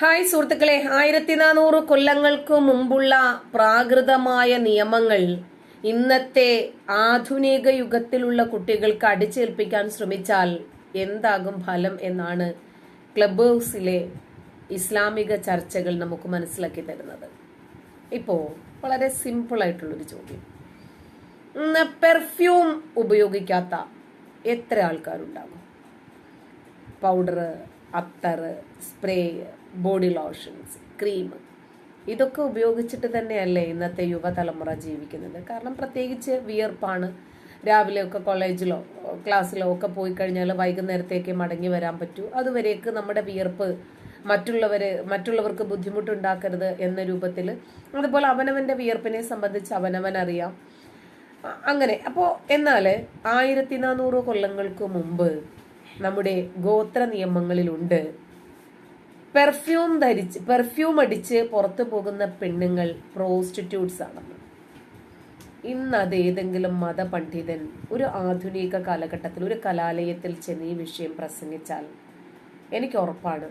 Hi സുഹൃത്തുക്കളെ ആയിരത്തി നാനൂറ് കൊല്ലങ്ങൾക്ക് മുമ്പുള്ള പ്രാകൃതമായ നിയമങ്ങൾ ഇന്നത്തെ ആധുനിക യുഗത്തിലുള്ള കുട്ടികൾക്ക് അടിച്ചേൽപ്പിക്കാൻ ശ്രമിച്ചാൽ എന്താകും ഫലം എന്നാണ് ക്ലബ് ഹൗസിലെ ഇസ്ലാമിക ചർച്ചകൾ നമുക്ക് മനസ്സിലാക്കി തരുന്നത്. ഇപ്പോൾ വളരെ സിമ്പിളായിട്ടുള്ളൊരു ചോദ്യം. പെർഫ്യൂം ഉപയോഗിക്കാത്ത എത്ര ആൾക്കാരുണ്ടാകും? പൗഡർ അത്തർ സ്പ്രേ ബോഡി ലോഷൻസ് ക്രീം. ഇതൊക്കെ ഉപയോഗിച്ചിട്ട് തന്നെയല്ലേ ഇന്നത്തെ യുവതലമുറ ജീവിക്കുന്നത്. കാരണം പ്രത്യേകിച്ച് വിയർപ്പാണ്. രാവിലെയൊക്കെ കോളേജിലോ ക്ലാസ്സിലോ ഒക്കെ പോയി കഴിഞ്ഞാൽ വൈകുന്നേരത്തേക്ക് മടങ്ങി വരാൻ പറ്റൂ. അതുവരേക്ക് നമ്മുടെ വിയർപ്പ് മറ്റുള്ളവരെ മറ്റുള്ളവർക്ക് ബുദ്ധിമുട്ടുണ്ടാക്കരുത് എന്ന രൂപത്തിൽ അതുപോലെ അവനവന്റെ വിയർപ്പിനെ സംബന്ധിച്ച് അവനവൻ അറിയാം അങ്ങനെ. അപ്പോൾ എന്നാൽ ആയിരത്തി നാനൂറ് കൊല്ലങ്ങൾക്ക് മുമ്പ് നമ്മുടെ ഗോത്ര നിയമങ്ങളിലുണ്ട് പെർഫ്യൂം ധരിച്ച് പെർഫ്യൂം അടിച്ച് പുറത്തു പോകുന്ന പെണ്ണുങ്ങൾ പ്രോസ്റ്റിറ്റ്യൂട്ട്സ് ആണെന്ന്. ഇന്ന് അത് ഏതെങ്കിലും മതപണ്ഡിതൻ ഒരു ആധുനിക കാലഘട്ടത്തിൽ ഒരു കലാലയത്തിൽ ചെന്ന് ഈ വിഷയം പ്രസംഗിച്ചാൽ എനിക്ക് ഉറപ്പാണ്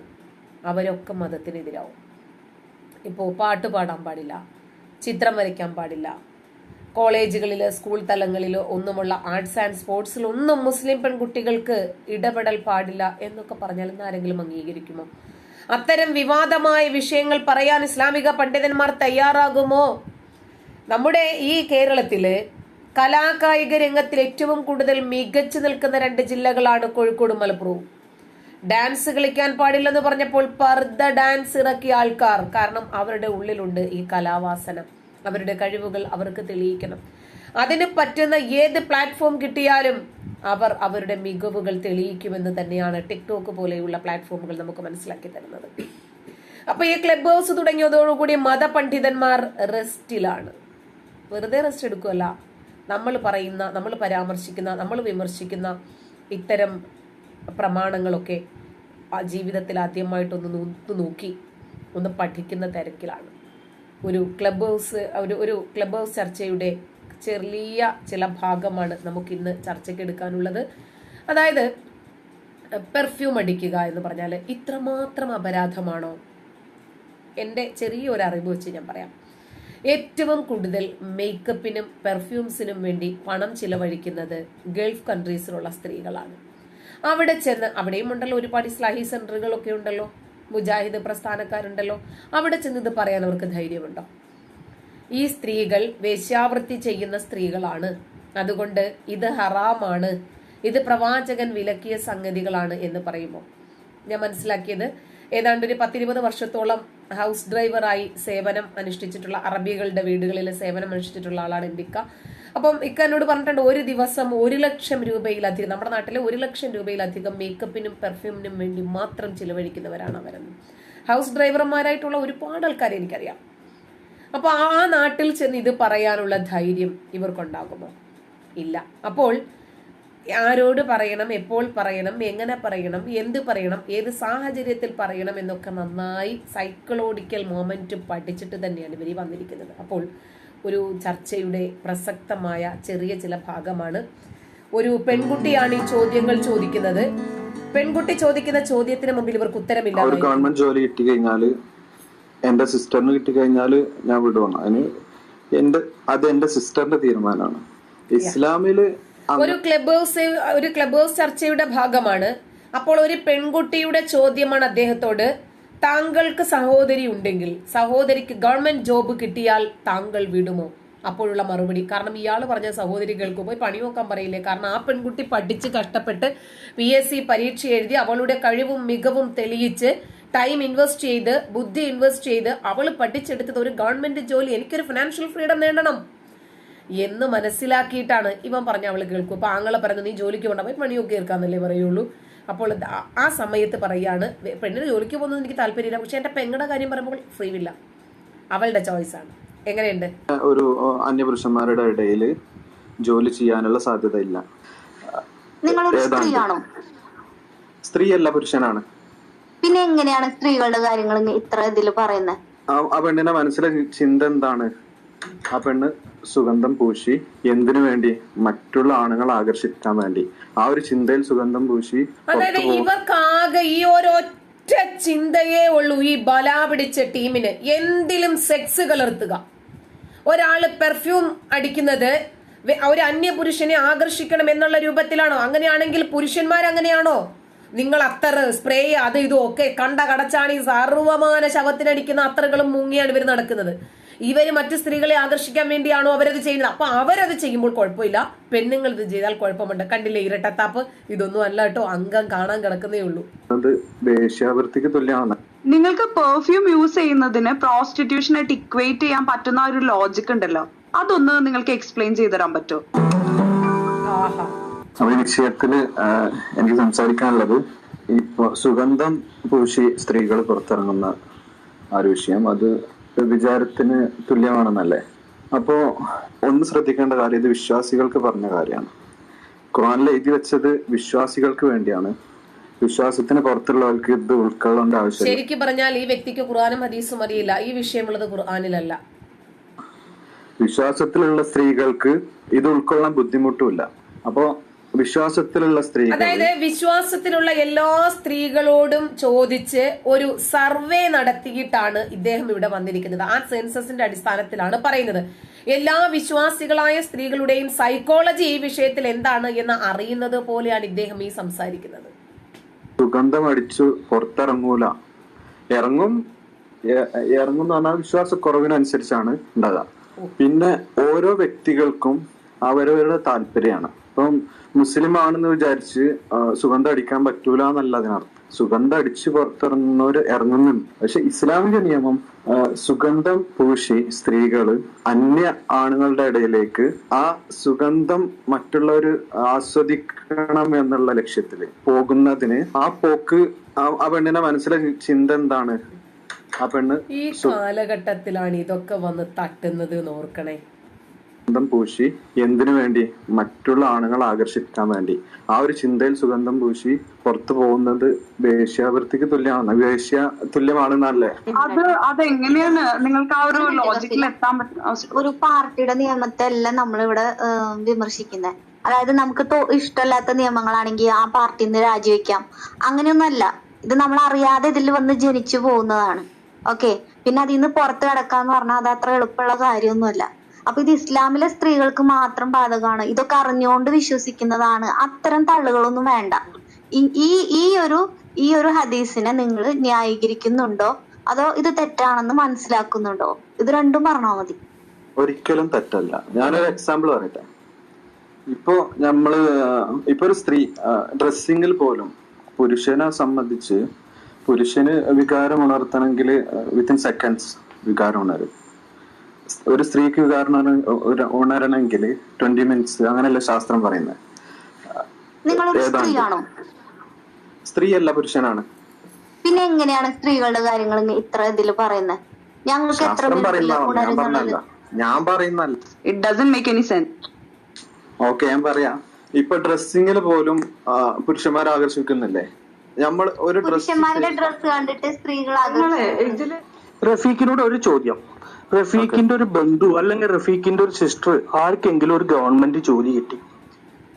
അവരൊക്കെ മതത്തിനെതിരാവും ഇപ്പോൾ പാട്ട് പാടാൻ പാടില്ല ചിത്രം വരയ്ക്കാൻ പാടില്ല കോളേജുകളിൽ സ്കൂൾ തലങ്ങളിൽ ഒന്നുമുള്ള ആർട്സ് ആൻഡ് സ്പോർട്സിൽ ഒന്നും മുസ്ലിം പെൺകുട്ടികൾക്ക് ഇടപെടൽ പാടില്ല എന്നൊക്കെ പറഞ്ഞാൽ ഇന്ന് ആരെങ്കിലും അംഗീകരിക്കുമോ? അത്തരം വിവാദമായ വിഷയങ്ങൾ പറയാൻ ഇസ്ലാമിക പണ്ഡിതന്മാർ തയ്യാറാകുമോ? നമ്മുടെ ഈ കേരളത്തിൽ കലാകായിക രംഗത്തിൽ ഏറ്റവും കൂടുതൽ മികച്ചു നിൽക്കുന്ന രണ്ട് ജില്ലകളാണ് കോഴിക്കോട് മലപ്പുറവും. ഡാൻസ് കളിക്കാൻ പാടില്ലെന്ന് പറഞ്ഞപ്പോൾ പർദ്ദ ഡാൻസ് ഇറക്കിയ ആൾക്കാർ. കാരണം അവരുടെ ഉള്ളിലുണ്ട് ഈ കലാവാസന. അവരുടെ കഴിവുകൾ അവർക്ക് തെളിയിക്കണം. അതിന് പറ്റുന്ന ഏത് പ്ലാറ്റ്ഫോം കിട്ടിയാലും അവർ അവരുടെ മികവുകൾ തെളിയിക്കുമെന്ന് തന്നെയാണ് ടിക്ടോക്ക് പോലെയുള്ള പ്ലാറ്റ്ഫോമുകൾ നമുക്ക് മനസ്സിലാക്കി തരുന്നത്. അപ്പൊ ഈ ക്ലബ് ഹൗസ് തുടങ്ങിയതോടുകൂടി മതപണ്ഡിതന്മാർ റെസ്റ്റിലാണ് വെറുതെ റെസ്റ്റ് എടുക്കുമല്ല നമ്മൾ പറയുന്ന നമ്മൾ പരാമർശിക്കുന്ന നമ്മൾ വിമർശിക്കുന്ന ഇത്തരം പ്രമാണങ്ങളൊക്കെ ആ ജീവിതത്തിൽ ആദ്യമായിട്ടൊന്ന് നൂ- നോക്കി ഒന്ന് പഠിക്കുന്ന തിരക്കിലാണ്. ഒരു ക്ലബ് ഹൗസ് ഒരു ഒരു ക്ലബ് ഹൗസ് ചർച്ചയുടെ ചെറിയ ചില ഭാഗമാണ് നമുക്ക് ഇന്ന് ചർച്ചയ്ക്ക് എടുക്കാനുള്ളത് അതായത് പെർഫ്യൂം അടിക്കുക എന്ന് പറഞ്ഞാൽ ഇത്രമാത്രം അപരാധമാണോ? എന്റെ ചെറിയൊരു അറിവ് വെച്ച് ഞാൻ പറയാം. ഏറ്റവും കൂടുതൽ മേക്കപ്പിനും പെർഫ്യൂംസിനും വേണ്ടി പണം ചിലവഴിക്കുന്നത് ഗൾഫ് കൺട്രീസിലുള്ള സ്ത്രീകളാണ്. അവിടെ ചെന്ന് അവിടെയും ഉണ്ടല്ലോ ഒരുപാട് ഇസ്ലാഹി സെന്ററുകളൊക്കെ ഉണ്ടല്ലോ. മുജാഹിദ് പ്രസ്ഥാനക്കാരുണ്ടല്ലോ. അവിടെ ചെന്ന് ഇത് പറയാൻ അവർക്ക് ധൈര്യമുണ്ടോ? ഈ സ്ത്രീകൾ വേശ്യാവൃത്തി ചെയ്യുന്ന സ്ത്രീകളാണ്. അതുകൊണ്ട് ഇത് ഹറാമാണ്. ഇത് പ്രവാചകൻ വിലക്കിയ സംഗതികളാണ് എന്ന് പറയുമ്പോൾ. ഞാൻ മനസ്സിലാക്കിയത് ഏതാണ്ട് ഒരു പത്തിരുപത് വർഷത്തോളം ഹൗസ് ഡ്രൈവറായി സേവനം അനുഷ്ഠിച്ചിട്ടുള്ള അറബികളുടെ വീടുകളിലെ സേവനം അനുഷ്ഠിച്ചിട്ടുള്ള ആളാണ് ഇന്ത്യക്ക അപ്പം ഇക്ക എന്നോട് പറഞ്ഞിട്ടുണ്ട് ഒരു ദിവസം ഒരു ലക്ഷം രൂപയിലധികം നമ്മുടെ നാട്ടിലെ ഒരു ലക്ഷം രൂപയിലധികം മേക്കപ്പിനും പെർഫ്യൂമിനും വേണ്ടി മാത്രം ചിലവഴിക്കുന്നവരാണ് അവരെന്ന്. ഹൗസ് ഡ്രൈവർമാരായിട്ടുള്ള ഒരുപാട് ആൾക്കാരെ എനിക്കറിയാം. അപ്പൊ ആ നാട്ടിൽ ചെന്ന് ഇത് പറയാനുള്ള ധൈര്യം ഇവർക്കുണ്ടാകുമോ? ഇല്ല. അപ്പോൾ ആരോട് പറയണം എപ്പോൾ പറയണം എങ്ങനെ പറയണം എന്ത് പറയണം ഏത് സാഹചര്യത്തിൽ പറയണം എന്നൊക്കെ നന്നായി സൈക്കോളജിക്കൽ മൊമെന്റ് പഠിച്ചിട്ട് തന്നെയാണ് ഇവർ വന്നിരിക്കുന്നത്. അപ്പോൾ ഒരു ചർച്ചയുടെ പ്രസക്തമായ ചെറിയ ചില ഭാഗമാണ്. ഒരു പെൺകുട്ടിയാണ് ഈ ചോദ്യങ്ങൾ ചോദിക്കുന്നത്. പെൺകുട്ടി ചോദിക്കുന്ന ചോദ്യത്തിന് മുമ്പിൽ ഇവർക്ക് ഉത്തരമില്ല ഗവൺമെന്റ് ജോലി കിട്ടി കഴിഞ്ഞാൽ എന്റെ സിസ്റ്ററിന് കിട്ടി കഴിഞ്ഞാൽ ഞാൻ വിടുവാണ്. അതിന് എന്റെ അത് എന്റെ സിസ്റ്ററിന്റെ തീരുമാനമാണ്. ഇസ്ലാമിൽ ഒരു ക്ലബ് ഹൗസ് ഒരു ക്ലബ് ഹൗസ് ചർച്ചയുടെ ഭാഗമാണ്. അപ്പോൾ ഒരു പെൺകുട്ടിയുടെ ചോദ്യമാണ് അദ്ദേഹത്തോട്. താങ്കൾക്ക് സഹോദരി ഉണ്ടെങ്കിൽ സഹോദരിക്ക് ഗവൺമെന്റ് ജോബ് കിട്ടിയാൽ താങ്കൾ വിടുമോ? അപ്പോഴുള്ള മറുപടി. കാരണം ഇയാൾ പറഞ്ഞ സഹോദരികൾക്ക് പോയി പണി നോക്കാൻ പറയില്ലേ? കാരണം ആ പെൺകുട്ടി പഠിച്ച് കഷ്ടപ്പെട്ട് പി എസ് സി പരീക്ഷ എഴുതി അവളുടെ കഴിവും മികവും തെളിയിച്ച് ടൈം ഇൻവെസ്റ്റ് ചെയ്ത് ബുദ്ധി ഇൻവെസ്റ്റ് ചെയ്ത് അവൾ പഠിച്ചെടുത്തത് ഒരു ഗവൺമെന്റ് ജോലി എനിക്കൊരു ഫിനാൻഷ്യൽ ഫ്രീഡം നേടണം എന്ന് മനസ്സിലാക്കിയിട്ടാണ് ഇവൻ പറഞ്ഞ അവൾ കേൾക്കും. അപ്പൊ ആങ്ങളെ പറഞ്ഞു നീ ജോലിക്ക് പോകണ്ട പോയി പണിയൊക്കെ ഏർക്കാന്നല്ലേ പറയുള്ളൂ. അപ്പോൾ ആ- സമയത്ത് പറയാണ് "വെ- പെണ്ണിന് ജോലിക്ക് പോകുന്നത് എനിക്ക് താല്പര്യമില്ല പക്ഷെ എന്റെ പെങ്ങളുടെ കാര്യം പറയുമ്പോൾ ഫ്രീ വില്ല അവളുടെ ചോയ്സ് ആണ്. എങ്ങനെയുണ്ട്? ഒരു അന്യപുരുഷന്മാരുടെ ഇടയിൽ ജോലി ചെയ്യാനുള്ള സാധ്യത ഇല്ല. സ്ത്രീയല്ല പുരുഷനാണ്. പിന്നെ എങ്ങനെയാണ് സ്ത്രീകളുടെ കാര്യങ്ങൾ ഇത്ര ഇതിൽ പറയുന്നത് ആ- പെണ്ണിന്റെ മനസ്സിലെ ചിന്ത എന്താണ്? ആ പെണ്ണ് സുഗന്ധം പൂശി എന്തിനു വേണ്ടി? മറ്റുള്ള ആണുങ്ങളെ ആകർഷിക്കാൻ വേണ്ടി. ആ ഒരു ചിന്തയിൽ സുഗന്ധം പൂശി അതായത് ഇവർക്കാകെ ഈ ഒരൊറ്റ ഒറ്റ ചിന്തയേ ഉള്ളൂ ഈ ബല പിടിച്ച ടീമിന്. എന്തിലും സെക്സ് കലർത്തുക. ഒരാൾ പെർഫ്യൂം അടിക്കുന്നത് ഒരു അന്യ പുരുഷനെ ആകർഷിക്കണം എന്നുള്ള രൂപത്തിലാണോ? അങ്ങനെയാണെങ്കിൽ പുരുഷന്മാർ അങ്ങനെയാണോ നിങ്ങൾ അത്തറ് സ്പ്രേ അത് ഇതും ഒക്കെ കണ്ട കടച്ചാണ് ഈ സർവമാന ശവത്തിനടിക്കുന്ന അത്തറുകളും മുങ്ങിയാണ് ഇവർ നടക്കുന്നത്. ഇവർ മറ്റു സ്ത്രീകളെ ആകർഷിക്കാൻ വേണ്ടിയാണോ അവരത് ചെയ്യുന്നത്? അപ്പൊ അവരത് ചെയ്യുമ്പോൾ കുഴപ്പമില്ല. പെണ്ണുങ്ങൾ ഇത് ചെയ്താൽ കുഴപ്പമുണ്ട്. കണ്ടില്ലേ ഇരട്ടത്താപ്പ്? ഇതൊന്നും അല്ല കേട്ടോ. അംഗം കാണാൻ കിടക്കുന്നേ ഉള്ളൂ. അത് ദേശാവൃത്തിക്ക് തുല്യമാണ്. നിങ്ങൾക്ക് പെർഫ്യൂം യൂസ് ചെയ്യുന്നതിന് പ്രോസ്റ്റിറ്റ്യൂഷനായിട്ട് ഇക്വേറ്റ് ചെയ്യാൻ പറ്റുന്ന ഒരു ലോജിക് ഉണ്ടല്ലോ. അതൊന്ന് നിങ്ങൾക്ക് എക്സ്പ്ലെയിൻ ചെയ്തു തരാൻ പറ്റുമോ? ആഹാ. അപ്പൊ ഈ വിഷയത്തിൽ എനിക്ക് സംസാരിക്കാനുള്ളത് ഈ സുഗന്ധം പൂശി സ്ത്രീകൾ പുറത്തിറങ്ങുന്ന ആ ഒരു വിഷയം. അത് വിചാരത്തിന് തുല്യമാണെന്നല്ലേ? അപ്പോ ഒന്ന് ശ്രദ്ധിക്കേണ്ട കാര്യം ഇത് വിശ്വാസികൾക്ക് പറഞ്ഞ കാര്യമാണ്. ഖുറാനിൽ എഴുതി വെച്ചത് വിശ്വാസികൾക്ക് വേണ്ടിയാണ്. വിശ്വാസത്തിന് പുറത്തുള്ളവർക്ക് ഇത് ഉൾക്കൊള്ളേണ്ട ആവശ്യം ശരിക്കും പറഞ്ഞാൽ ഈ വ്യക്തിക്ക് ഖുർആാനും ഹദീസും അറിയില്ല ഈ വിഷയമുള്ളത് ഖുർആാനിലല്ല. വിശ്വാസത്തിലുള്ള സ്ത്രീകൾക്ക് ഇത് ഉൾക്കൊള്ളാൻ ബുദ്ധിമുട്ടുമില്ല. അപ്പോ വിശ്വാസത്തിലുള്ള സ്ത്രീ അതായത് വിശ്വാസത്തിലുള്ള എല്ലാ സ്ത്രീകളോടും ചോദിച്ച് ഒരു സർവേ നടത്തിയിട്ടാണ് ഇദ്ദേഹം ഇവിടെ വന്നിരിക്കുന്നത്. ആ സെൻസസിന്റെ അടിസ്ഥാനത്തിലാണ് പറയുന്നത്. എല്ലാ വിശ്വാസികളായ സ്ത്രീകളുടെയും സൈക്കോളജി ഈ വിഷയത്തിൽ എന്താണ് എന്ന് അറിയുന്നത് പോലെയാണ് ഇദ്ദേഹം ഈ സംസാരിക്കുന്നത്. സുഗന്ധം അടിച്ചു പുറത്തിറങ്ങൂല. ഇറങ്ങും ഇറങ്ങും എന്ന് പറഞ്ഞാൽ വിശ്വാസക്കുറവിനനുസരിച്ചാണ് ഉണ്ടാകുക പിന്നെ ഓരോ വ്യക്തികൾക്കും അവരവരുടെ താല്പര്യമാണ്. ഇപ്പം മുസ്ലിം ആണെന്ന് വിചാരിച്ച് സുഗന്ധം അടിക്കാൻ പറ്റൂല എന്നല്ല അതിനർത്ഥം. സുഗന്ധം അടിച്ച് പുറത്തിറങ്ങുന്നവർ ഇറങ്ങുന്നുണ്ട്. പക്ഷെ ഇസ്ലാമിക നിയമം സുഗന്ധം പൂശി സ്ത്രീകൾ അന്യ ആണുങ്ങളുടെ ഇടയിലേക്ക് ആ സുഗന്ധം മറ്റുള്ളവർ ആസ്വദിക്കണം എന്നുള്ള ലക്ഷ്യത്തിൽ പോകുന്നതിന് ആ പോക്ക് ആ- പെണ്ണിനെ മനസ്സിലെ ചിന്ത എന്താണ്? ആ പെണ്ണ് ഈ കാലഘട്ടത്തിലാണ് ഇതൊക്കെ വന്ന് തട്ടുന്നത് എന്ന് ഓർക്കണേ. സുഗന്ധം പൂശി എന്തിനു വേണ്ടി? മറ്റുള്ള ആണുങ്ങളെ ആകർഷിക്കാൻ വേണ്ടി. ആ ഒരു ചിന്തയിൽ സുഗന്ധം പൂശി പുറത്തു പോകുന്നത് വേശ്യാവൃത്തിക്ക് തുല്യമാണ്. വേശ്യ തുല്യമാണെന്നല്ലേ? അത് അതെങ്ങനെയാണ്? നിങ്ങൾക്ക് ആ ഒരു ലോജിക്കിൽ എത്താൻ പറ്റും? ഒരു പാർട്ടിയുടെ നിയമത്തെ എല്ലാം നമ്മളിവിടെ വിമർശിക്കുന്നത് അതായത് നമുക്ക് ഇഷ്ടമല്ലാത്ത നിയമങ്ങളാണെങ്കിൽ ആ പാർട്ടിയിൽ നിന്ന് രാജിവെക്കാം. അങ്ങനെയൊന്നല്ല. ഇത് നമ്മൾ അറിയാതെ ഇതിൽ വന്ന് ജനിച്ചു പോകുന്നതാണ്. ഓക്കെ? പിന്നെ അതിൽ നിന്ന് പുറത്ത് കിടക്കാന്ന് പറഞ്ഞാൽ അത് അത്ര എളുപ്പമുള്ള കാര്യമൊന്നുമല്ല. അപ്പൊ ഇത് ഇസ്ലാമിലെ സ്ത്രീകൾക്ക് മാത്രം ബാധകമാണ്. ഇതൊക്കെ അറിഞ്ഞുകൊണ്ട് വിശ്വസിക്കുന്നതാണ്. അത്തരം തള്ളുകളൊന്നും വേണ്ട. ഈ- ഈ ഒരു ഈ ഒരു ഹദീസിനെ നിങ്ങൾ ന്യായീകരിക്കുന്നുണ്ടോ? അതോ ഇത് തെറ്റാണെന്ന് മനസ്സിലാക്കുന്നുണ്ടോ? ഇത് രണ്ടും പറഞ്ഞാൽ മതി. ഒരിക്കലും തെറ്റല്ല. ഞാനൊരു എക്സാമ്പിൾ പറയട്ടെ. ഇപ്പോ നമ്മൾ ഇപ്പൊ ഒരു സ്ത്രീ ഡ്രസ്സിങ്ങിൽ പോലും പുരുഷനെ സംബന്ധിച്ച് പുരുഷന് വികാരം ഉണർത്തണമെങ്കിൽ വിത്തിൻ സെക്കൻഡ്സ് വികാരം ഉണരും. ഒരു സ്ത്രീക്ക് കാരണം ഉണരണമെങ്കിൽ ട്വന്റി മിനിറ്റ്സ് അങ്ങനെയല്ല ശാസ്ത്രം പറയുന്നത്. സ്ത്രീയല്ല പുരുഷനാണ്. പിന്നെ എങ്ങനെയാണ് സ്ത്രീകളുടെ കാര്യങ്ങൾ ഇത്ര ഇതിൽ പറയുന്നത്? ഞങ്ങൾക്ക് എത്ര ഞാൻ പറയുന്നല്ല it doesn't make any sense okay ഞാൻ പറയാം. ഇപ്പൊ ഡ്രസ്സിങ്ങിൽ പോലും പുരുഷന്മാരെ ആകർഷിക്കുന്നില്ലേ? നമ്മൾ ഒരു ഡ്രസ് പുരുഷന്മാരുടെ ഡ്രസ്സ് കണ്ടിട്ട് സ്ത്രീകൾ ഇതിൽ റഫീഖിനോട് ഒരു ചോദ്യം. റഫീഖിന്റെ ഒരു ബന്ധു അല്ലെങ്കിൽ റഫീഖിന്റെ ഒരു സിസ്റ്റർ ആർക്കെങ്കിലും ഒരു ഗവൺമെന്റ് ജോലി കിട്ടി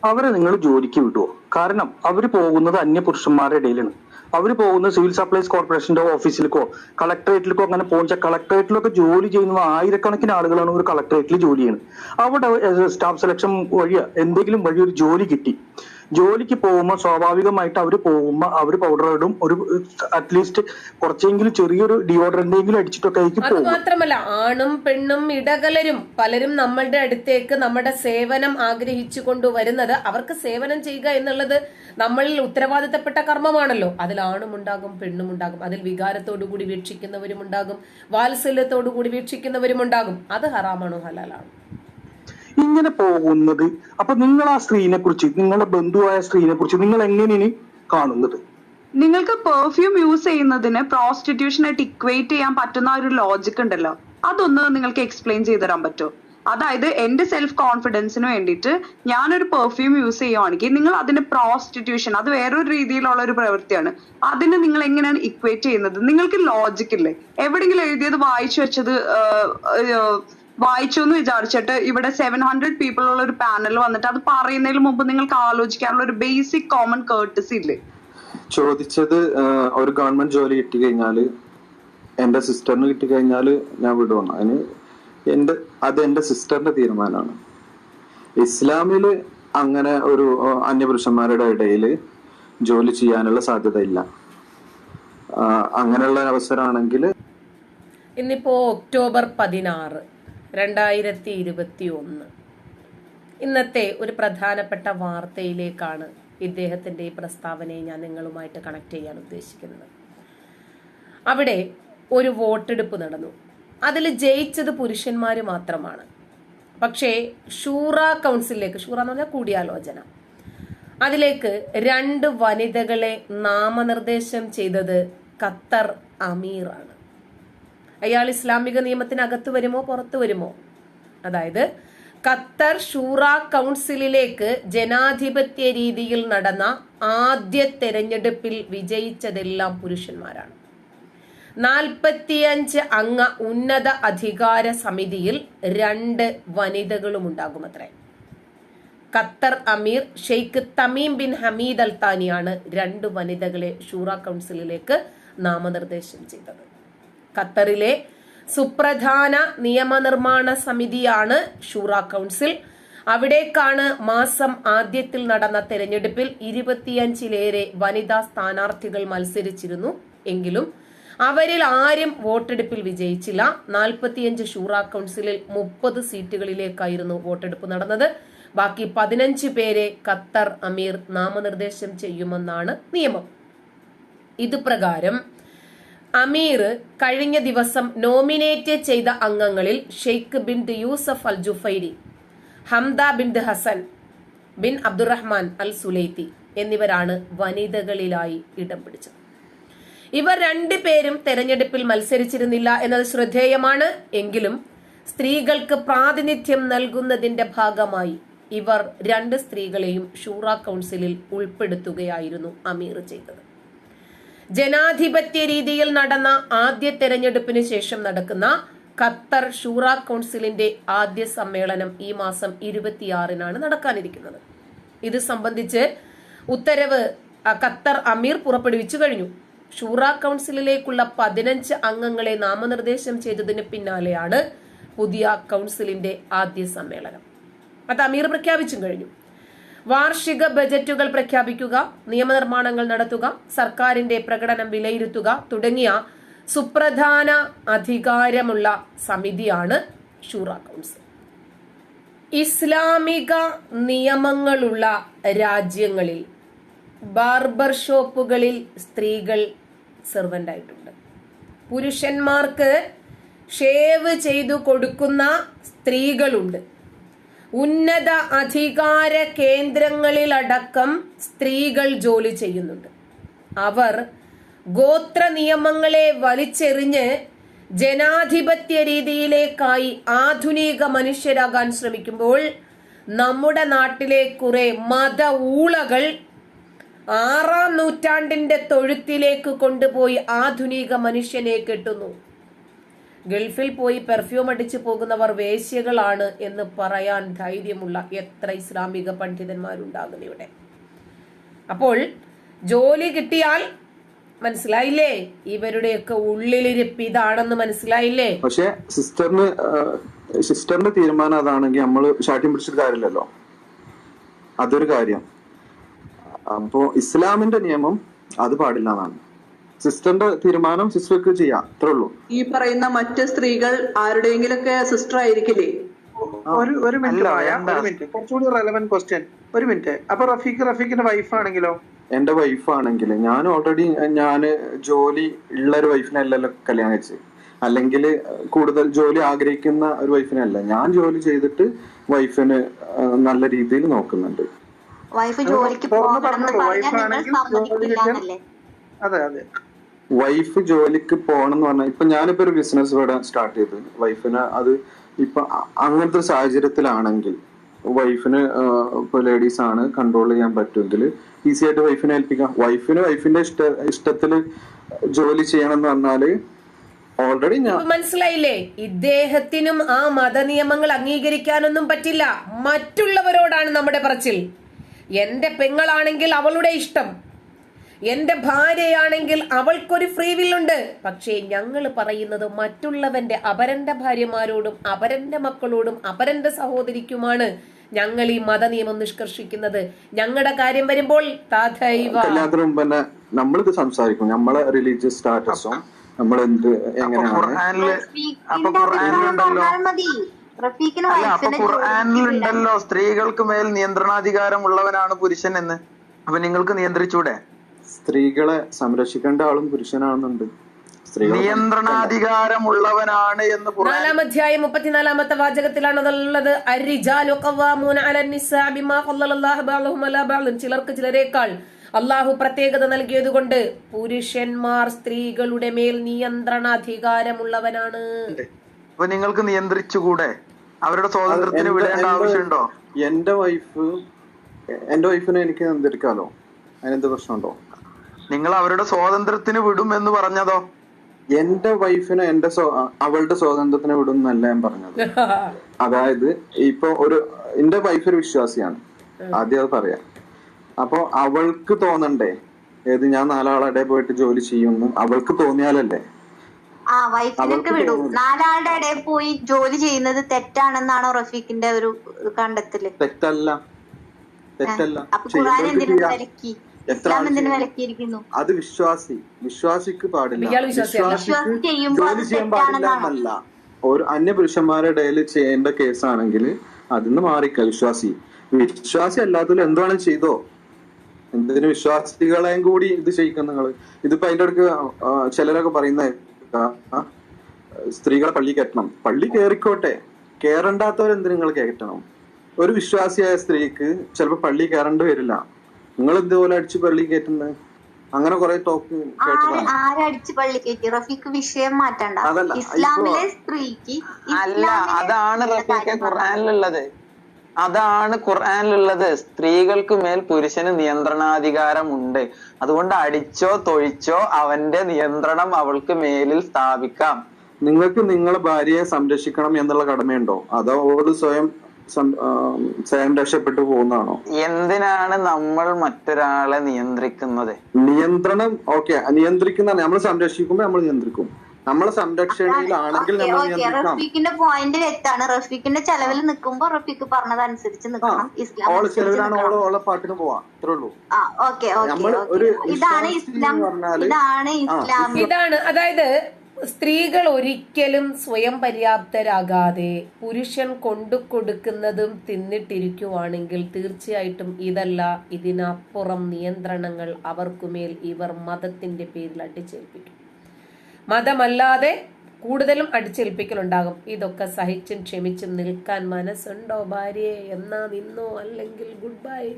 അവരെ നിങ്ങൾ ജോലിക്ക് വിടുവോ? കാരണം അവർ പോകുന്നത് അന്യപുരുഷന്മാരുടെ ഇടയിലാണ്. അവർ പോകുന്നത് സിവിൽ സപ്ലൈസ് കോർപ്പറേഷന്റെ ഓഫീസിലേക്കോ കളക്ടറേറ്റിലേക്കോ അങ്ങനെ പോകുന്ന കളക്ടറേറ്റിലൊക്കെ ജോലി ചെയ്യുന്ന ആയിരക്കണക്കിന് ആളുകളാണ് ഒരു കളക്ടറേറ്റിൽ ജോലി ചെയ്യുന്നത്. അവിടെ സ്റ്റാഫ് സെലക്ഷൻ വഴി എന്തെങ്കിലും വഴി ഒരു ജോലി കിട്ടി. ജോലിക്ക് പോകുമ്പോൾ സ്വാഭാവികമായിട്ട് അവർ പോകുമ്പോൾ അവർ പൗഡർ ഇടും. ഒരു അറ്റ്ലീസ്റ്റ് കുറച്ചെങ്കിലും ചെറിയൊരു ഡിയോഡറന്റെങ്കിലും അടിച്ചിട്ടൊക്കെ ആയിരിക്കും അത് മാത്രമല്ല ആണും പെണ്ണും ഇടകലരും പലരും നമ്മളുടെ അടുത്തേക്ക് നമ്മുടെ സേവനം ആഗ്രഹിച്ചു കൊണ്ടുവരുന്നത് അവർക്ക് സേവനം ചെയ്യുക എന്നുള്ളത് നമ്മളിൽ ഉത്തരവാദിത്തപ്പെട്ട കർമ്മമാണല്ലോ. അതിൽ ആണും ഉണ്ടാകും പെണ്ണും ഉണ്ടാകും. അതിൽ വികാരത്തോടു കൂടി വീക്ഷിക്കുന്നവരും ഉണ്ടാകും. വാത്സല്യത്തോടു കൂടി വീക്ഷിക്കുന്നവരും ഉണ്ടാകും. അത് ഹറാമാണോ ഹലാലാണോ? ഇങ്ങനെ പോകുന്നത്. അപ്പൊ നിങ്ങൾ ആ സ്ത്രീനെ കുറിച്ച് നിങ്ങളുടെ ബന്ധുവായ സ്ത്രീനെ കുറിച്ച് നിങ്ങൾ എങ്ങനെയാണ് കാണുന്നത്? നിങ്ങൾക്ക് പെർഫ്യൂം യൂസ് ചെയ്യുന്നതിന് പ്രോസ്റ്റിറ്റ്യൂഷനായിട്ട് ഇക്വേറ്റ് ചെയ്യാൻ പറ്റുന്ന ഒരു ലോജിക് ഉണ്ടല്ലോ. അതൊന്ന് നിങ്ങൾക്ക് എക്സ്പ്ലെയിൻ ചെയ്തു തരാൻ പറ്റുമോ അതായത് എന്റെ സെൽഫ് കോൺഫിഡൻസിന് വേണ്ടിയിട്ട് ഞാനൊരു പെർഫ്യൂം യൂസ് ചെയ്യുവാണെങ്കിൽ നിങ്ങൾ അതിന് പ്രോസ്റ്റിറ്റ്യൂഷൻ അത് വേറൊരു രീതിയിലുള്ള ഒരു പ്രവൃത്തിയാണ്. അതിന് നിങ്ങൾ എങ്ങനെയാണ് ഇക്വേറ്റ് ചെയ്യുന്നത്? നിങ്ങൾക്ക് ലോജിക്കില്ലേ എവിടെങ്കിലും എഴുതിയത് വായിച്ചു വെച്ചത് വായിച്ചു എന്ന് വിചാരിച്ചിട്ട് ഇവിടെ സെവൻ ഹൺഡ്രഡ് പീപ്പിൾ ഉള്ള ഒരു പാനൽ വന്നിട്ട് അത് പറയുന്നതിന് മുമ്പ് നിങ്ങൾക്ക് ആലോചിക്കാനുള്ള ഒരു ബേസിക് കോമൺ കേർട്ടസ് ഇല്ലേ? ചോദിച്ചത് ഒരു ഗവൺമെന്റ് ജോലി കിട്ടി കഴിഞ്ഞാൽ എന്റെ സിസ്റ്ററിന് കിട്ടി കഴിഞ്ഞാൽ ഞാൻ വിടുവാണ് അതിന് എന്റെ അത് എന്റെ സിസ്റ്ററിന്റെ തീരുമാനമാണ്. ഇസ്ലാമിൽ അങ്ങനെ ഒരു അന്യപുരുഷന്മാരുടെ ഇടയിൽ ജോലി ചെയ്യാനുള്ള സാധ്യത ഇല്ല. അങ്ങനെയുള്ള അവസരമാണെങ്കിൽ ഇന്നിപ്പോ ഒക്ടോബർ പതിനാറ്. രണ്ടായിരത്തി ഇരുപത്തി ഒന്ന് ഇന്നത്തെ ഒരു പ്രധാനപ്പെട്ട വാർത്തയിലേക്കാണ് ഇദ്ദേഹത്തിന്റെ ഈ പ്രസ്താവനയെ ഞാൻ നിങ്ങളുമായിട്ട് കണക്ട് ചെയ്യാൻ ഉദ്ദേശിക്കുന്നത്. അവിടെ ഒരു വോട്ടെടുപ്പ് നടന്നു. അതിൽ ജയിച്ചത് പുരുഷന്മാർ മാത്രമാണ്. പക്ഷേ ഷൂറ കൗൺസിലിലേക്ക് ഷൂറ എന്ന് പറഞ്ഞാൽ കൂടിയാലോചന. അതിലേക്ക് രണ്ട് വനിതകളെ നാമനിർദ്ദേശം ചെയ്തത് ഖത്തർ അമീറാണ്. അയാൾ ഇസ്ലാമിക നിയമത്തിനകത്ത് വരുമോ പുറത്തു വരുമോ? അതായത് ഖത്തർ ഷൂറ കൗൺസിലിലേക്ക് ജനാധിപത്യ രീതിയിൽ നടന്ന ആദ്യ തെരഞ്ഞെടുപ്പിൽ വിജയിച്ചതെല്ലാം പുരുഷന്മാരാണ്. നാൽപ്പത്തിയഞ്ച് അംഗ ഉന്നത അധികാര സമിതിയിൽ രണ്ട് വനിതകളും ഉണ്ടാകും ഉണ്ടാകുമത്രേ. ഖത്തർ അമീർ Sheikh Tamim bin Hamad Al താനിയാണ് രണ്ട് വനിതകളെ ഷൂറ കൗൺസിലിലേക്ക് നാമനിർദ്ദേശം ചെയ്തത്. ഖത്തറിലെ സുപ്രധാന നിയമനിർമ്മാണ സമിതിയാണ് ഷൂറ കൗൺസിൽ. അവിടേക്കാണ് മാസം ആദ്യത്തിൽ നടന്ന തെരഞ്ഞെടുപ്പിൽ ഇരുപത്തിയഞ്ചിലേറെ വനിതാ സ്ഥാനാർത്ഥികൾ മത്സരിച്ചിരുന്നു. എങ്കിലും അവരിൽ ആരും വോട്ടെടുപ്പിൽ വിജയിച്ചില്ല. നാൽപ്പത്തിയഞ്ച് ഷൂറ കൗൺസിലിൽ മുപ്പത് സീറ്റുകളിലേക്കായിരുന്നു വോട്ടെടുപ്പ് നടന്നത്. ബാക്കി പതിനഞ്ച് പേരെ ഖത്തർ അമീർ നാമനിർദ്ദേശം ചെയ്യുമെന്നാണ് നിയമം. ഇതുപ്രകാരം അമീർ കഴിഞ്ഞ ദിവസം നോമിനേറ്റ് ചെയ്ത അംഗങ്ങളിൽ Sheikh bin Yousuf Al Jufairi Hamda bin Hassan bin Abdulrahman Al Sulaiti എന്നിവരാണ് വനിതകളിലായി ഇടം പിടിച്ചത്. ഇവർ രണ്ടുപേരും തെരഞ്ഞെടുപ്പിൽ മത്സരിച്ചിരുന്നില്ല എന്നത് ശ്രദ്ധേയമാണ്. എങ്കിലും സ്ത്രീകൾക്ക് പ്രാതിനിധ്യം നൽകുന്നതിന്റെ ഭാഗമായി ഇവർ രണ്ട് സ്ത്രീകളെയും ഷൂറ കൗൺസിലിൽ ഉൾപ്പെടുത്തുകയായിരുന്നു അമീർ ചെയ്തത്. ജനാധിപത്യ രീതിയിൽ നടന്ന ആദ്യ തെരഞ്ഞെടുപ്പിന് ശേഷം നടക്കുന്ന ഖത്തർ ഷൂറ കൗൺസിലിന്റെ ആദ്യ സമ്മേളനം ഈ മാസം ഇരുപത്തിയാറിനാണ് നടക്കാനിരിക്കുന്നത്. ഇത് സംബന്ധിച്ച് ഉത്തരവ് ഖത്തർ അമീർ പുറപ്പെടുവിച്ചു കഴിഞ്ഞു. ഷൂറ കൗൺസിലിലേക്കുള്ള പതിനഞ്ച് അംഗങ്ങളെ നാമനിർദ്ദേശം ചെയ്തതിന് പിന്നാലെയാണ് പുതിയ കൗൺസിലിന്റെ ആദ്യ സമ്മേളനം. അത് അമീർ പ്രഖ്യാപിച്ചും കഴിഞ്ഞു. വാർഷിക ബജറ്റുകൾ പ്രഖ്യാപിക്കുക നിയമനിർമ്മാണങ്ങൾ നടത്തുക സർക്കാരിന്റെ പ്രകടനം വിലയിരുത്തുക തുടങ്ങിയ സുപ്രധാന അധികാരമുള്ള സമിതിയാണ് ഷൂറ കൗൺസിൽ. ഇസ്ലാമിക നിയമങ്ങളുള്ള രാജ്യങ്ങളിൽ ബാർബർ ഷോപ്പുകളിൽ സ്ത്രീകൾ സെർവന്റ് ആയിട്ടുണ്ട് പുരുഷന്മാർക്ക് ഷേവ് ചെയ്തു കൊടുക്കുന്ന സ്ത്രീകളുണ്ട്. ഉന്നത അധികാര കേന്ദ്രങ്ങളിലടക്കം സ്ത്രീകൾ ജോലി ചെയ്യുന്നുണ്ട്. അവർ ഗോത്ര നിയമങ്ങളെ വലിച്ചെറിഞ്ഞ് ജനാധിപത്യ രീതിയിലേക്കായി ആധുനിക മനുഷ്യരാകാൻ ശ്രമിക്കുമ്പോൾ നമ്മുടെ നാട്ടിലെ കുറെ മത ഊളകൾ ആറാം നൂറ്റാണ്ടിന്റെ തൊഴുത്തിലേക്ക് കൊണ്ടുപോയി ആധുനിക മനുഷ്യനെ കെട്ടുന്നു. ഗൾഫിൽ പോയി പെർഫ്യൂം അടിച്ചു പോകുന്നവർ വേശ്യകളാണ് എന്ന് പറയാൻ ധൈര്യമുള്ള എത്ര ഇസ്ലാമിക പണ്ഡിതന്മാരുണ്ടാകും ഇവിടെ. അപ്പോൾ ജോലി കിട്ടിയാൽ മനസ്സിലായില്ലേ? ഇവരുടെയൊക്കെ ഉള്ളിലിരിപ്പ് ഇതാണെന്ന് മനസ്സിലായില്ലേ? പക്ഷെ സിസ്റ്ററിന് സിസ്റ്ററിന്റെ തീരുമാനം അതാണെങ്കിൽ നമ്മൾ ശാഠ്യം പിടിച്ചിട്ട് കാര്യമില്ലല്ലോ. അതൊരു കാര്യം. അപ്പോ ഇസ്ലാമിന്റെ നിയമം അത് പാടില്ല എന്നാണ്. സിസ്റ്ററിന്റെ തീരുമാനം സിസ്റ്റർക്ക് ചെയ്യാം. അത്രേ ഉള്ളൂ. ഈ പറയുന്ന മറ്റ് സ്ത്രീകൾ ആരുടെയെങ്കിലൊക്കെ സിസ്റ്റർ ആയിരിക്കില്ലേ? ഒരു ഒരു മിനിറ്റ് ഒരു മിനിറ്റ്. കുറച്ചുകൂടി റെലവെന്റ് ക്വസ്റ്റ്യൻ ഒരു മിനിറ്റ്. അപ്പൊ റഫീഖ് റഫീഖിന്റെ വൈഫ് ആണെങ്കിലോ? എന്റെ വൈഫാണെങ്കിൽ ഞാൻ ഓൾറെഡി ഞാൻ ജോലി ഉള്ള ഒരു വൈഫിനല്ലല്ലോ കല്യാണം കഴിച്ചത് അല്ലെങ്കിൽ കൂടുതൽ ജോലി ആഗ്രഹിക്കുന്ന ഒരു വൈഫിനല്ല ഞാൻ ജോലി ചെയ്തിട്ട് വൈഫിന് നല്ല രീതിയിൽ നോക്കുന്നുണ്ട്. വൈഫ് ജോലിക്ക് അതെ അതെ. വൈഫ് ജോലിക്ക് പോകണം എന്ന് പറഞ്ഞാൽ ഇപ്പൊ ഞാനിപ്പോ ഒരു ബിസിനസ് ഇവിടെ സ്റ്റാർട്ട് ചെയ്തു. വൈഫിന് അത് ഇപ്പൊ അങ്ങനത്തെ സാഹചര്യത്തിലാണെങ്കിൽ വൈഫിന് ഇപ്പൊ ലേഡീസ് ആണ് കൺട്രോൾ ചെയ്യാൻ പറ്റുമെങ്കിൽ ഈസി ആയിട്ട് വൈഫിനെ ഏൽപ്പിക്കാം. വൈഫിന് വൈഫിന്റെ ഇഷ്ട ഇഷ്ടത്തിൽ ജോലി ചെയ്യണം എന്ന് പറഞ്ഞാൽ ഓൾറെഡി മനസ്സിലായില്ലേ? ഇദ്ദേഹത്തിനും ആ മതനിയമങ്ങൾ അംഗീകരിക്കാനൊന്നും പറ്റില്ല. മറ്റുള്ളവരോടാണ് നമ്മുടെ പറച്ചിൽ. എന്റെ പെങ്ങളാണെങ്കിൽ അവളുടെ ഇഷ്ടം. എന്റെ ഭാര്യയാണെങ്കിൽ അവൾക്കൊരു ഫ്രീ വില്ലുണ്ട് പക്ഷേ ഞങ്ങൾ പറയുന്നത് മറ്റുള്ളവന്റെ അപരന്റെ ഭാര്യമാരോടും അപരന്റെ മക്കളോടും അപരന്റെ സഹോദരിക്കുമാണ് ഞങ്ങൾ ഈ മത നിയമം നിഷ്കർഷിക്കുന്നത്. ഞങ്ങളുടെ കാര്യം വരുമ്പോൾ മുമ്പ് തന്നെ നമ്മളിത് സംസാരിക്കും. നമ്മളെ റിലീജിയസ് സ്റ്റാറ്റസും നമ്മൾ എന്ത് എങ്ങനെയാണ് ഖുർആനിലുണ്ടല്ലോ സ്ത്രീകൾക്ക് മേൽ നിയന്ത്രണാധികാരം ഉള്ളവനാണ് പുരുഷൻ എന്ന് അപ്പൊ നിങ്ങൾക്ക് നിയന്ത്രിച്ചൂടെ? സ്ത്രീകളെ സംരക്ഷിക്കേണ്ട ആളും പുരുഷനാണെന്നുണ്ട്. നിയന്ത്രണാധികാരമുള്ളവനാണ് എന്ന് നാലാം അധ്യായം മുപ്പത്തിനാലാമത്തെ വാചകത്തിലാണ് അതുള്ളത് അരിജാലു ഖവ്വാമൂന അലൻ നിസ്സാ ബിമാ ഖല്ലല്ലാഹു ബഅ്ദഹും അലാ ബഅ്ദിൻ. ചിലർക്ക് ചിലരേക്കാൾ അള്ളാഹു പ്രത്യേകത നൽകിയതുകൊണ്ട് പുരുഷന്മാർ സ്ത്രീകളുടെ മേൽ നിയന്ത്രണാധികാരമുള്ളവനാണ്. അപ്പൊ നിങ്ങൾക്ക് നിയന്ത്രിച്ചുകൂടെ? അവരുടെ സ്വാതന്ത്ര്യത്തിന് വിടേണ്ട ആവശ്യമുണ്ടോ? എന്റെ വൈഫ് എന്റെ വൈഫിനെ എനിക്ക് നിയന്ത്രിക്കാലോ? അതിനെന്ത് പ്രശ്നമുണ്ടോ? നിങ്ങൾ അവരുടെ സ്വാതന്ത്ര്യത്തിന് വിടും എന്ന് പറഞ്ഞതോ? എന്റെ വൈഫിന് എന്റെ അവളുടെ സ്വാതന്ത്ര്യത്തിന് വിടും എന്നല്ല ഞാൻ പറഞ്ഞത്. അതായത് ഇപ്പൊ ഒരു എന്റെ വൈഫ് ഒരു വിശ്വാസിയാണ് ആദ്യം അത് പറയാം. അപ്പൊ അവൾക്ക് തോന്നണ്ടേ? ഏത് ഞാൻ നാലാളുടെ പോയിട്ട് ജോലി ചെയ്യുമെന്ന് അവൾക്ക് തോന്നിയാലല്ലേ? ആ വൈഫിനൊക്കെ വിടും. നാലാളുടെ ഇടയിൽ പോയി ജോലി ചെയ്യുന്നത് തെറ്റാണെന്നാണോ റഫീഖിന്റെ ഒരു കണ്ടെത്തൽ? തെറ്റല്ല. തെറ്റല്ല. അപ്പൊ എന്തിനു എത്ര അത് വിശ്വാസി. വിശ്വാസിക്ക് പാടില്ല. വിശ്വാസിക്ക്. ജോലി അത് ചെയ്യാൻ പാടില്ല എന്നല്ല ഒരു അന്യ പുരുഷന്മാരുടെ ഇടയിൽ ചെയ്യേണ്ട കേസാണെങ്കിൽ അതിന്ന് മാറിക്ക വിശ്വാസി. വിശ്വാസി അല്ലാത്തതിൽ എന്താണ് ചെയ്തോ? എന്തിനു വിശ്വാസികളെയും കൂടി ഇത് ചെയ്യിക്കുന്ന നിങ്ങൾ ഇതിപ്പോ അതിന്റെ അടുക്ക് ചിലരൊക്കെ പറയുന്ന സ്ത്രീകളെ പള്ളി കയറ്റണം പള്ളി കയറിക്കോട്ടെ കയറണ്ടാത്തവരെന്തിനു നിങ്ങൾ കയറ്റണം ഒരു വിശ്വാസിയായ സ്ത്രീക്ക് ചിലപ്പോൾ പള്ളി കയറേണ്ടി വരില്ല. നിങ്ങൾ ഇതുപോലെ അടിച്ച് പള്ളി കയറ്റുന്നത് അങ്ങനെ കുറെ ടോക്ക് ആരടിച്ച് പള്ളി കയറ്റി റഫീഖ് വിഷയം മാറ്റണ്ട. ഇസ്ലാമിലെ സ്ത്രീക്ക് അല്ല അതാണ് റഫീഖെ ഖുർആനിലുള്ളത്. അതാണ് ഖുർആനിലുള്ളത്. സ്ത്രീകൾക്ക് മേൽ പുരുഷന് നിയന്ത്രണാധികാരമുണ്ട്. അതുകൊണ്ട് അടിച്ചോ തൊഴിച്ചോ അവന്റെ നിയന്ത്രണം അവൾക്ക് മേലിൽ സ്ഥാപിക്കാം. നിങ്ങൾക്ക് നിങ്ങളെ ഭാര്യയെ സംരക്ഷിക്കണം എന്നുള്ള കടമയുണ്ടോ? അതോ ഓട് സ്വയം സ്വയം രക്ഷപ്പെട്ടു പോകുന്നതാണോ? എന്തിനാണ് നമ്മൾ മറ്റൊരാളെ നിയന്ത്രിക്കുന്നത്? നിയന്ത്രണം ഓക്കെ നിയന്ത്രിക്കുന്ന നമ്മൾ സംരക്ഷിക്കുമ്പോൾ നമ്മൾ നിയന്ത്രിക്കും. നമ്മളെ സംരക്ഷണയിലാണെങ്കിൽ നമ്മൾ നിയന്ത്രിക്കാം. റഫീഖിന്റെ പോയിന്റ് വ്യക്താണ് റഫീഖിന്റെ ചെലവിൽ നിൽക്കുമ്പോ റഫീഖ് പറഞ്ഞതനുസരിച്ച് നിൽക്കണം. ഇസ്ലാം പാട്ടിന് പോവാം. അത്രേ ഉള്ളൂ. ആ ഓക്കെ ഓക്കെ ഇതാണ് ഇസ്ലാം ഇതാണ് ഇസ്ലാം. ഇതാണ് അതായത് സ്ത്രീകൾ ഒരിക്കലും സ്വയം പര്യാപ്തരാകാതെ പുരുഷൻ കൊണ്ടു കൊടുക്കുന്നതും തിന്നിട്ടിരിക്കുവാണെങ്കിൽ തീർച്ചയായിട്ടും ഇതല്ല. ഇതിനപ്പുറം നിയന്ത്രണങ്ങൾ അവർക്കുമേൽ ഇവർ മതത്തിന്റെ പേരിൽ അടിച്ചേൽപ്പിക്കും. മതമല്ലാതെ കൂടുതലും അടിച്ചേൽപ്പിക്കലുണ്ടാകും. ഇതൊക്കെ സഹിച്ചും ക്ഷമിച്ചും നിൽക്കാൻ മനസ്സുണ്ടോ ഭാര്യയെ? എന്നാ നിന്നോ? അല്ലെങ്കിൽ ഗുഡ് ബൈ.